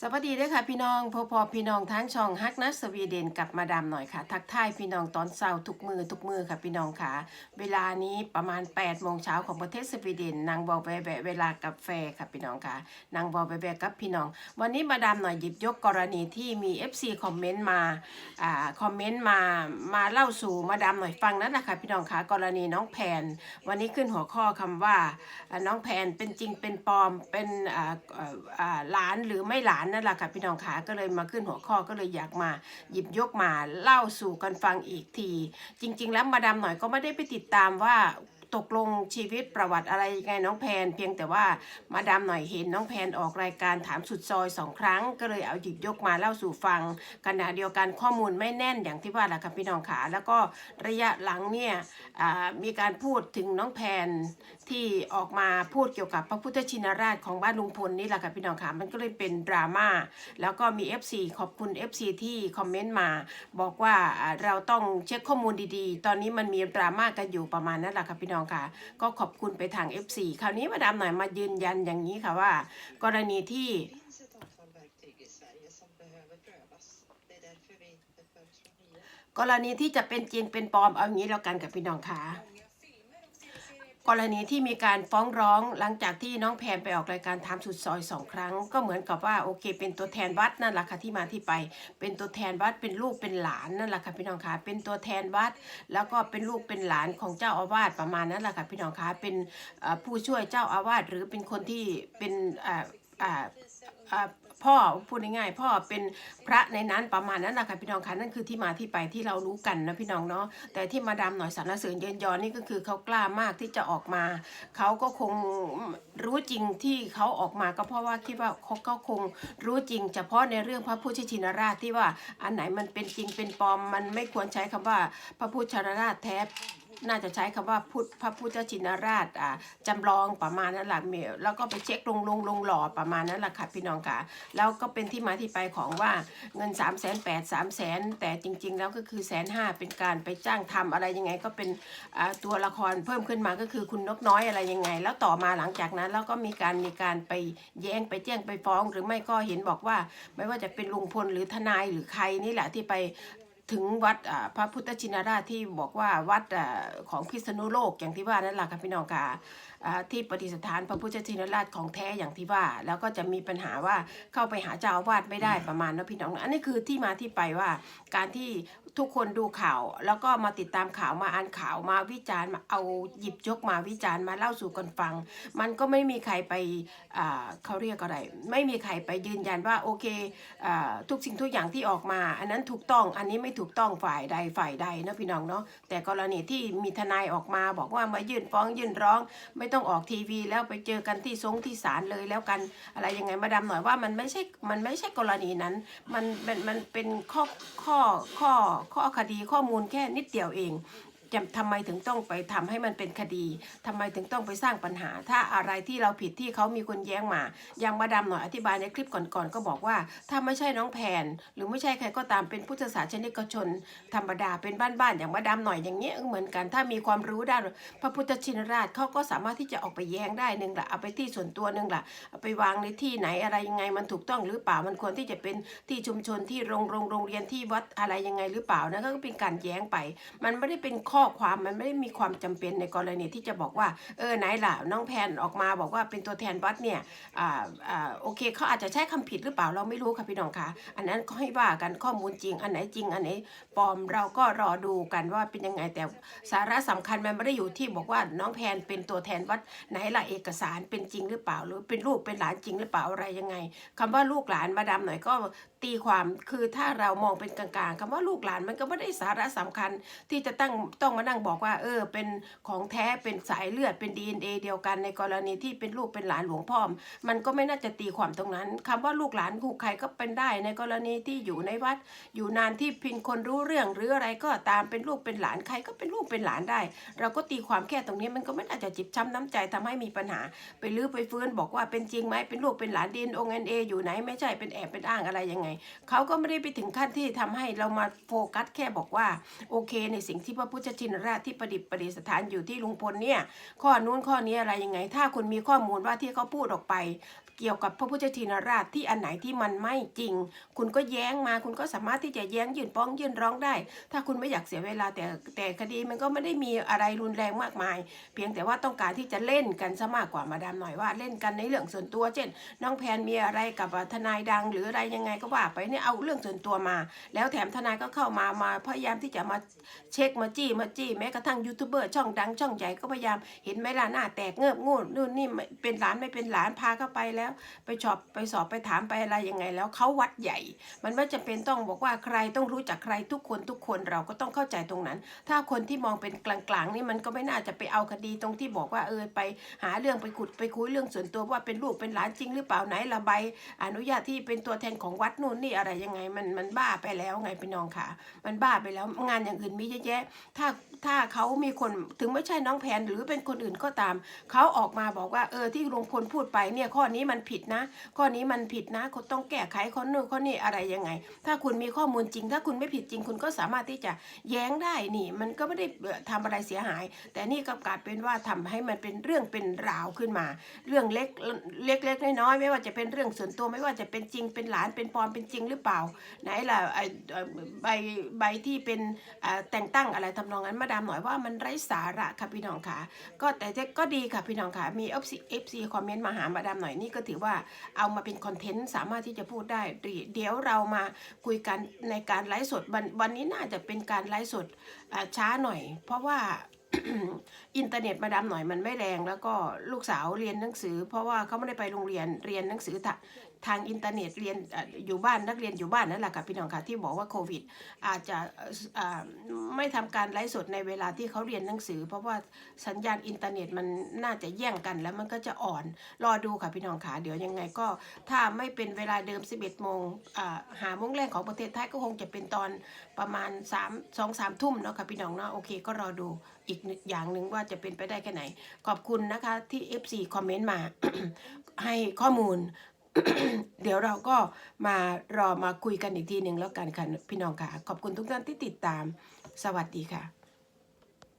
สวัสดีด้วยค่ะพี่น้องพอพอพี่น้องทั้งช่องฮักนัสสวีเดนกับมาดามหน่อยค่ะ ทักทายพี่น้องตอนเช้าทุกมือทุกมือค่ะพี่น้องค่ะ เวลานี้ประมาณ8โมงเช้าของประเทศสวีเดนนางบอกแวะเวลากาแฟค่ะพี่น้องค่ะนางบอกแวะกับพี่น้อง วันนี้มาดามหน่อยหยิบยกกรณีที่มี FC คอมเมนต์มาอ่าคอมเมนต์มามาเล่าสู่มาดามหน่อยฟังนั่นแหละค่ะพี่น้องค่ะกรณีน้องแพน วันนี้ขึ้นหัวข้อคำว่าอ่าน้องแพนเป็นจริงเป็นปลอมเป็นอ่าอ่าหลานหรือไม่หลานนั่นแหละค่ะพี่น้องขาก็เลยมาขึ้นหัวข้อก็เลยอยากมาหยิบยกมาเล่าสู่กันฟังอีกที จริง ๆ แล้วมาดามหน่อยก็ไม่ได้ไปติดตามว่า ตกลงชีวิตประวัติอะไรยังไงน้องแพน เพียงแต่ว่ามาดามหน่อยเห็นน้องแพนออกรายการถามสุดซอยสองครั้ง ก็เลยเอาหยิบยกมาเล่าสู่ฟังขณะเดียวกันข้อมูลไม่แน่นอย่างที่ว่าแหละค่ะพี่น้องขาแล้วก็ระยะหลังเนี่ยมีการพูดถึงน้องแพนที่ออกมาพูดเกี่ยวกับพระพุทธชินราชของบ้านลุงพลนี่แหละค่ะพี่น้องค่ะมันก็เลยเป็นดราม่าแล้วก็มี FC ขอบคุณ FC ที่คอมเมนต์มาบอกว่าอ่าเราต้องเช็คข้อมูลดีๆ ตอนนี้มันมีดราม่ากันอยู่ประมาณนั้นแหละค่ะพี่น้องค่ะ ก็ขอบคุณไปทาง F4 คราวนี้มาดามหน่อยมายืนยันอย่างนี้ค่ะว่า กรณีที่กรณีที่จะเป็นจริงเป็นปลอมเอาอย่างนี้แล้วกันกับพี่น้องค่ะ กรณีที่มีการฟ้องร้องหลังจากที่น้องแพนไปออกรายการทำสุดซอยสองครั้ง ก็เหมือนกับว่าโอเคเป็นตัวแทนวัดนั่นแหละค่ะที่มาที่ไป เป็นตัวแทนวัดเป็นลูกเป็นหลานนั่นแหละค่ะพี่น้องคะเป็นตัวแทนวัด แล้วก็เป็นลูกเป็นหลานของเจ้าอาวาสประมาณนั้นแหละค่ะพี่น้องคะเป็นผู้ช่วยเจ้าอาวาสหรือเป็นคนที่เป็นอ่าอ่าอ่า พ่อพูดง่ายๆพ่อเป็นพระในนั้นประมาณนั้นแหละค่ะพี่น้องคะนั่นคือที่มาที่ไปที่เรารู้กันนะพี่น้องเนาะแต่ที่มาดามหน่อยสรรเสริญเยินยอนี่ก็คือเขากล้ามากที่จะออกมาเขาก็คงรู้จริงที่เขาออกมาก็เพราะว่าคิดว่าเขาก็คงรู้จริง เฉพาะในเรื่องพระพุทธชินราชที่ว่าอันไหนมันเป็นจริงเป็นปลอมมันไม่ควรใช้คำว่าพระพุทธชินราชแท้ น่าจะใช้คำว่าพุทธพระพุทธชินราชอ่าจำลองประมาณนั้นแหละเมแล้วก็ไปเช็คลงลงลงหล่อประมาณนั้นแหละค่ะพี่น้องค่ะแล้วก็เป็นที่มาที่ไปของว่าเงิน3ามแสนแปดสามแสนแต่จริง ๆ แล้วก็คือแสนห้าเป็นการไปจ้างทำอะไรยังไง ก็เป็นตัวละครเพิ่มขึ้นมาก็คือคุณนกน้อยอะไรยังไง แล้วต่อมาหลังจากนั้นแล้วก็มีการมีการไปแย้งไปแจ้งไปฟ้อง หรือไม่ก็เห็นบอกว่า ไม่ว่าจะเป็นลุงพลหรือทนายหรือใครนี่แหละที่ไป ถึงวัดอ่าพระพุทธชินราชที่บอกว่าวัดอ่าของพิษณุโลกอย่างที่ว่านั่นแหละค่ะพี่น้องค่ะ ที่ประดิษฐานพระพุทธชินราชของแท้อย่างที่ว่า แล้วก็จะมีปัญหาว่าเข้าไปหาเจ้าอาวาสไม่ได้ประมาณนะพี่น้อง อันนี้คือที่มาที่ไปว่าการที่ทุกคนดูข่าว แล้วก็มาติดตามข่าวมาอ่านข่าวมาวิจารณ์มาเอาหยิบยกมาวิจารณ์มาเล่าสู่กันฟัง มันก็ไม่มีใครไปเขาเรียกอะไร ไม่มีใครไปยืนยันว่าโอเคอทุกสิ่งทุกอย่างที่ออกมา อันนั้นถูกต้องอันนี้ไม่ถูกต้องฝ่ายใดฝ่ายใดนะพี่น้องเนาะแต่กรณีที่มีทนายออกมาบอกว่ามายื่นฟ้องยื่นร้องไม่ต้องออกทีวี แล้วไปเจอกันที่ซงที่ศาลเลยแล้วกันอะไรยังไงมาดามหน่อยว่ามันไม่ใช่มันไม่ใช่กรณีนั้น มันมันมันเป็นข้อข้อข้อข้อคดีข้อมูลแค่นิดเดียวเอง จะทำไมถึงต้องไปทำให้มันเป็นคดีทำไมถึงต้องไปสร้างปัญหา ถ้าอะไรที่เราผิดที่เขามีคนแย้งมา อย่างมาดามหน่อยอธิบายในคลิปก่อนๆก็บอกว่า ถ้าไม่ใช่น้องแพนหรือไม่ใช่ใครก็ตามเป็นพุทธศาสนิกชน ธรรมดาเป็นบ้านๆอย่างมาดามหน่อยอย่างเงี้ยเหมือนกัน ถ้ามีความรู้ด้านพระพุทธชินราชเขาก็สามารถที่จะออกไปแย้งได้หนึ่งละเอาไปที่ส่วนตัวหนึ่งละเอาไปวางในที่ไหนอะไรยังไงมันถูกต้องหรือเปล่ามันควรที่จะเป็นที่ชุมชนที่โรงโรงโรงเรียนที่วัดอะไรยังไงหรือเปล่านะก็เป็นการแย้งไป มันไม่ได้เป็นข้อข้อความมันไม่ได้มีความจำเป็นในกรณีที่จะบอกว่า เออไหนล่ะน้องแพนออกมาบอกว่าเป็นตัวแทนวัดเนี่ยอ่าอ่าโอเคเขาอาจจะใช้คำผิดหรือเปล่าเราไม่รู้ค่ะพี่น้องค่ะอันนั้นก็ให้ว่ากันข้อมูลจริง อันไหนจริง อันไหนปลอมเราก็รอดูกันว่าเป็นยังไงแต่สาระสำคัญมันไม่ได้อยู่ที่บอกว่าน้องแพนเป็นตัวแทนวัดไหนล่ะเอกสารเป็นจริงหรือเปล่า หรือเป็นลูกเป็นหลานจริงหรือเปล่าอะไรยังไงคำว่าลูกหลานมาดามหน่อยก็ ตีความคือถ้าเรามองเป็นกลางๆคำว่าลูกหลานมันก็ไม่ได้สาระสำคัญ ที่จะตั้งต้องมานั่งบอกว่า เออ เป็นของแท้เป็นสายเลือดเป็น DNA เดียวกันในกรณีที่เป็นลูกเป็นหลานหลวงพ่อมันก็ไม่น่าจะตีความตรงนั้นคำว่าลูกหลานใครก็เป็นได้ในกรณีที่อยู่ในวัด อยู่นานที่พินคนรู้เรื่องหรืออะไรก็ตามเป็นลูกเป็นหลานใครก็เป็นลูกเป็นหลานได้ เราก็ตีความแค่ตรงนี้มันก็ไม่น่าจะจิบช้ำน้ำใจทำให้มีปัญหา ไปลื้อไปฟื้นบอกว่าเป็นจริงไหมเป็นลูกเป็นหลานดินองเอ็นเออยู่ไหนไม่ใช่เป็นแอบเป็นอ้างอะไรยังไงเขาก็ไม่ได้ไปถึงขั้นที่ทำให้เรามาโฟกัสแค่บอกว่า โอเค ในสิ่งที่พระพุทธชินราชที่ประดิษฐ์ประดิษฐานอยู่ที่ลุงพลเนี่ยข้อนู้นข้อนี้อะไรยังไง ถ้าคุณมีข้อมูลว่าที่เขาพูดออกไป เกี่ยวกับพระพุทธชินราชที่อันไหนที่มันไม่จริง คุณก็แย้งมาคุณก็สามารถที่จะแย้งยื่นฟ้องยื่นร้องได้ ถ้าคุณไม่อยากเสียเวลาแต่แต่คดีมันก็ไม่ได้มีอะไรรุนแรงมากมาย เพียงแต่ว่าต้องการที่จะเล่นกันซะมากกว่ามาดามหน่อยว่าเล่นกันในเรื่องส่วนตัว เช่น น้องแพนมีอะไรกับทนายดัง หรืออะไรยังไงก็ว่าไปเนี่ยเอาเรื่องส่วนตัวมา แล้วแถมทนายก็เข้ามามาพยายามที่จะมาเช็คมาจี้มาจี้แม้กระทั่งยูทูบเบอร์ช่องดังช่องใหญ่ก็พยายามเห็นไหมล่ะหน้าแตกเงือบงูนู่นนี่เป็นหลานไม่เป็นหลานพาเข้าไปแล้วไปสอบไปสอบไปถามไปอะไรยังไง แล้วเขาวัดใหญ่ มันไม่จำเป็นต้องบอกว่าใครต้องรู้จักใครทุกคนทุกคนเราก็ต้องเข้าใจตรงนั้น ถ้าคนที่มองเป็นกลางๆนี่มันก็ไม่น่าจะไปเอาคดีตรงที่บอกว่าเออไป หาเรื่องไปขุดไปคุยเรื่องส่วนตัวว่าเป็นลูกเป็นหลานจริงหรือเปล่าไหนละใบอนุญาตที่เป็นตัวแทนของวัดนู่นนี่อะไรยังไงมันมันบ้าไปแล้วไงพี่น้องค่ะ มันบ้าไปแล้วงานอย่างอื่นมีเยอะแยะถ้าถ้าเขามีคนถึงไม่ใช่น้องแพนหรือเป็นคนอื่นก็ตาม เขาออกมาบอกว่าเออที่ลุงพลพูดไปเนี่ยข้อนี้มันผิดนะ ข้อนี้มันผิดนะคุณต้องแก้ไขข้อนู้นข้อนี้อะไรยังไง ถ้าคุณมีข้อมูลจริง ถ้าคุณไม่ผิดจริง คุณก็สามารถที่จะแย้งได้นี่ มันก็ไม่ได้เอ่อทำอะไรเสียหาย แต่นี่ก็กลายเป็นว่าทำให้มันเป็นเรื่องเป็นราวขึ้นมา เรื่องเล็กเล็กเล็กน้อยๆไม่ว่าจะเป็นเรื่องส่วนตัวไม่ว่าจะเป็นจริงเป็นหลานเป็นปลอมเป็นจริงหรือเปล่า ไหนล่ะใบใบที่เป็นแต่งตั้งอะไรทำนองนั้นมาดามหน่อยว่ามันไร้สาระค่ะพี่น้องค่ะ ก็แต่ก็ดีค่ะพี่น้องค่ะ มีเอฟซีเอฟซีคอมเมนต์มาหามาดามหน่อยนี่ก็ถือว่าเอามาเป็นคอนเทนต์สามารถที่จะพูดได้ เดี๋ยวเรามาคุยกันในการไลฟ์สดวันวันนี้น่าจะเป็นการไลฟ์สดช้าหน่อย เพราะว่า อินเทอร์เน็ตมาดามหน่อยมันไม่แรง แล้วก็ลูกสาวเรียนหนังสือ เพราะว่าเขาไม่ได้ไปโรงเรียนเรียนหนังสือทางอินเทอร์เน็ตเรียนอยู่บ้านนักเรียนอยู่บ้านนั่นแหละค่ะพี่น้องค่ะที่บอกว่าโควิด อาจจะไม่ทำการไลฟ์สดในเวลาที่เขาเรียนหนังสือ เพราะว่าสัญญาณอินเทอร์เน็ตมันน่าจะแย่งกันแล้วมันก็จะอ่อนรอดูค่ะพี่น้องค่ะเดี๋ยวยังไงก็ถ้าไม่เป็นเวลาเดิม 11โมงหาโมงแรกของประเทศไทยก็คงจะเป็นตอนประมาณ3 2 3ทุ่มเนาะค่ะพี่น้องเนาะโอเคก็รอดูอีกอย่างหนึ่งว่าจะเป็นไปได้แค่ไหน ขอบคุณนะคะที่ FC คอมเมนต์มา ให้ข้อมูล เดี๋ยวเราก็มารอมาคุยกันอีกทีหนึ่งแล้วกันค่ะพี่น้องค่ะ ขอบคุณทุกท่านที่ติดตาม สวัสดีค่ะ